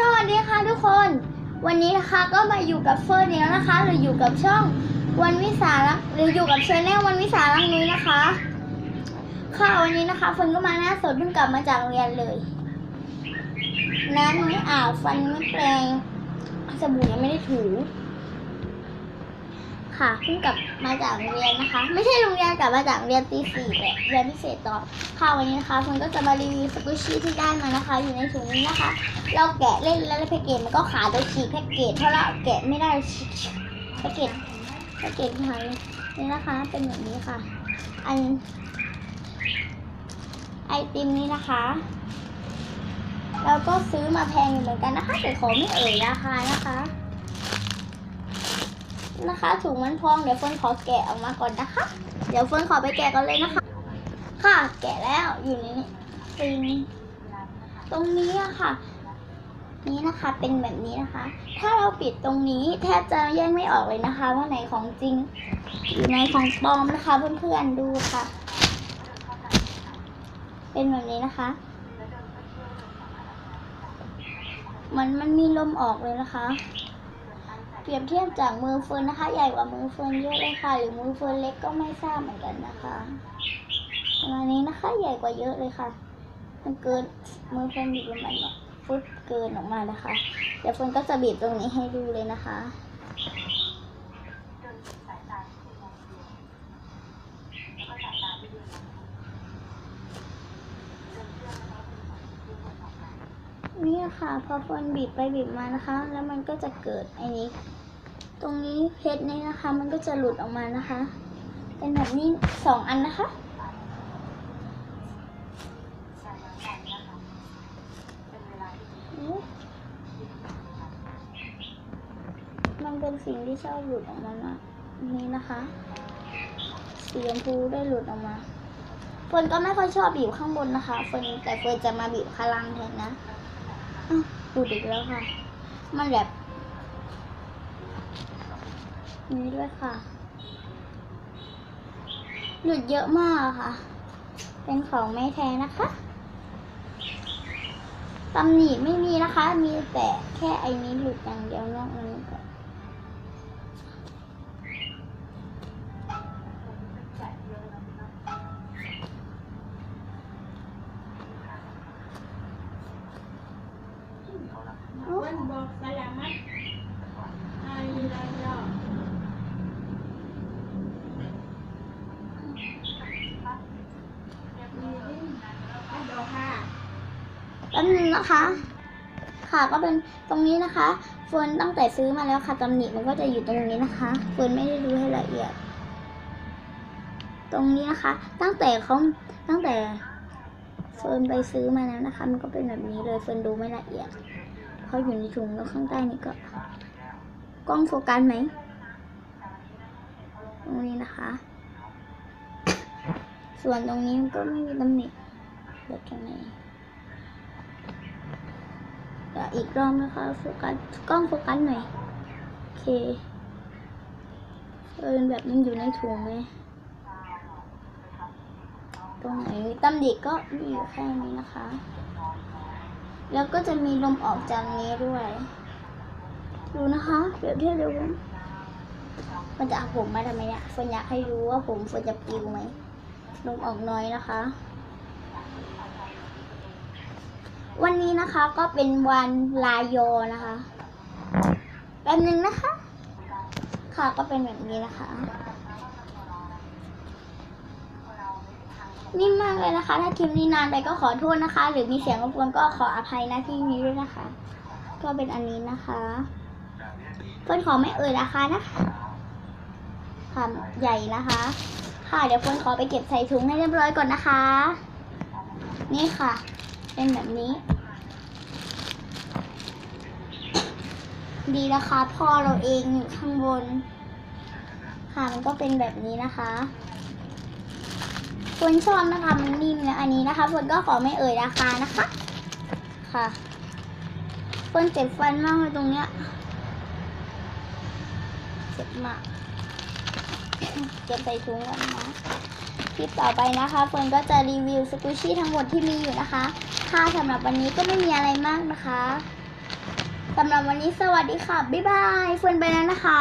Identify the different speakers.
Speaker 1: สวัสดีค่ะทุกคน วันนี้นะคะก็มาอยู่กับเฟิร์นแล้วนะคะ หรืออยู่กับช่องวันวิสาลักหรืออยู่กับชแนลวันวิสาลักนุ้ยนะคะ ค่ะวันนี้นะคะเฟิร์นก็มาหน้าสดเพิ่งกลับมาจากโรงเรียนเลยน้ำไม่อาบฟันไม่แปรงสบู่ยังไม่ได้ถู ค่ะเพิ่งกลับมาจากโรงเรียนนะคะ ไม่ใช่โรงเรียนกลับมาจากเรียนตีสี่แต่เรียนพิเศษต่อค่ะวันนี้นะคะคุณก็จะมารีวิวสกูชี่ที่ได้มานะคะ อยู่ในถุงนี้นะคะ เราแกะเล่นแล้วแพ็กเกจมันก็ขาดโดยฉีกแพ็กเกจเพราะเราแกะไม่ได้แพ็กเกจแพ็กเกจหายนี่นะคะเป็นแบบนี้ค่ะ อัน ไอติมนี้นะคะเราก็ซื้อมาแพงอยู่เหมือนกันนะคะแต่ขอไม่เอ่ยราคานะคะ นะคะถุงมันพองเดี๋ยวเฟิร์นขอแกะออกมาก่อนนะคะ เดี๋ยวเฟิร์นขอไปแกะก่อนเลยนะคะ ค่ะแกะแล้วอยู่ในฟิล์มตรงนี้อะค่ะ นี้นะคะเป็นแบบนี้นะคะ ถ้าเราปิดตรงนี้แทบจะแยกไม่ออกเลยนะคะ ว่าไหนของจริงอยู่ในของปลอมนะคะเพื่อนๆดูค่ะ เป็นแบบนี้นะคะมันมันมีลมออกเลยนะคะ เปรียบเทียบจากมือเฟิร์นนะคะ ใหญ่กว่ามือเฟิร์นเยอะเลยค่ะ หรือมือเฟิร์นเล็กก็ไม่ทราบเหมือนกันนะคะประมาณนี้นะคะใหญ่กว่าเยอะเลยค่ะ มันเกินมือเฟิร์นบีบลงไปเนี่ยฟุตเกินออกมานะคะ เดี๋ยวเฟิร์นก็จะบีบตรงนี้ให้ดูเลยนะคะนี่ค่ะพอเฟิร์นบีบไปบีบมานะคะ แล้วมันก็จะเกิดไอ้นี้ ตรงนี้เพชรนี่นะคะ มันก็จะหลุดออกมานะคะ เป็นแบบนี้สองอันนะคะ มันเป็นสิ่งที่ชอบหลุดออกมานะนี่นะคะสีชมพูได้หลุดออกมาเฟิร์นก็ไม่ค่อยชอบบีบข้างบนนะคะเฟิร์นแต่เฟิร์นจะมาบีบข้างล่างแทนนะอ้าวหลุดอีกแล้วค่ะ มันแบบ นี้ด้วยค่ะ หลุดเยอะมากค่ะ เป็นของไม่แท้นะคะตำหนิไม่มีนะคะ มีแต่แค่ไอ้นี้หลุดอย่างเดียวนอกนั้นก็เอ้า
Speaker 2: Wan บอกสลามัดอาลีลาลอมีดิ้นอันโดค่ะ
Speaker 1: แป๊บนึงนะคะ ค่ะก็เป็นตรงนี้นะคะเฟิร์นตั้งแต่ซื้อมาแล้วค่ะตำหนิมันก็จะอยู่ตรงนี้นะคะเฟิร์นไม่ได้ดูให้ละเอียด ตรงนี้นะคะ ตั้งแต่เขาตั้งแต่เฟิร์นไปซื้อมาแล้วนะคะ มันก็เป็นแบบนี้เลยเฟิร์นดูไม่ละเอียดเขาอยู่ในถุงแล้วข้างใต้นี่ก็ กล้องโฟกัสไหมตรงนี้นะคะ ส่วนตรงนี้มันก็ไม่มีตำหนิแบบตรงนี้เดี๋ยว อีกรอบนะคะโฟกัสกล้องโฟกัสหน่อย โอเคเออแบบมันอยู่ในถุงไหมตรงไหนมีตำหนิก็มีอยู่แค่นี้นะคะ แล้วก็จะมีลมออกจากนี้ด้วย ดูนะคะเปรียบเทียบดูมันจะเอาผมมาทำไมเนี่ยเฟิร์นอยากให้รู้ว่าผมเฟิร์นจะปลิวไหมลมออกน้อยนะคะ วันนี้นะคะก็เป็นวันลายอนะคะแป๊บนึงนะคะ ค่ะก็เป็นแบบนี้นะคะ นิ่มมากเลยนะคะ ถ้าคลิปนี้นานไปก็ขอโทษนะคะ หรือมีเสียงรบกวนก็ขออภัยนะที่นี้ด้วยนะคะ ก็เป็นอันนี้นะคะเฟิร์นขอไม่เอ่ยราคานะคะค่ะใหญ่นะคะ ค่ะเดี๋ยวเฟิร์นขอไปเก็บใส่ถุงให้เรียบร้อยก่อนนะคะ นี่ค่ะ เป็นแบบนี้ ดีนะคะพ่อเราเองอยู่ข้างบน ค่ะมันก็เป็นแบบนี้นะคะคนชอบนะคะมันนิ่มนะอันนี้นะคะคนก็ขอไม่เอ่ยราคานะคะ ค่ะคนเจ็บฟันมากเลยตรงเนี้ยเจ็บมาก เก็บใส่ถุงก่อนนะคลิปต่อไปนะคะเฟิร์นก็จะรีวิวสกูชี่ทั้งหมดที่มีอยู่นะคะ ค่าสำหรับวันนี้ก็ไม่มีอะไรมากนะคะสำหรับวันนี้สวัสดีค่ะ บ๊ายบายเฟิร์นไปแล้วนะคะ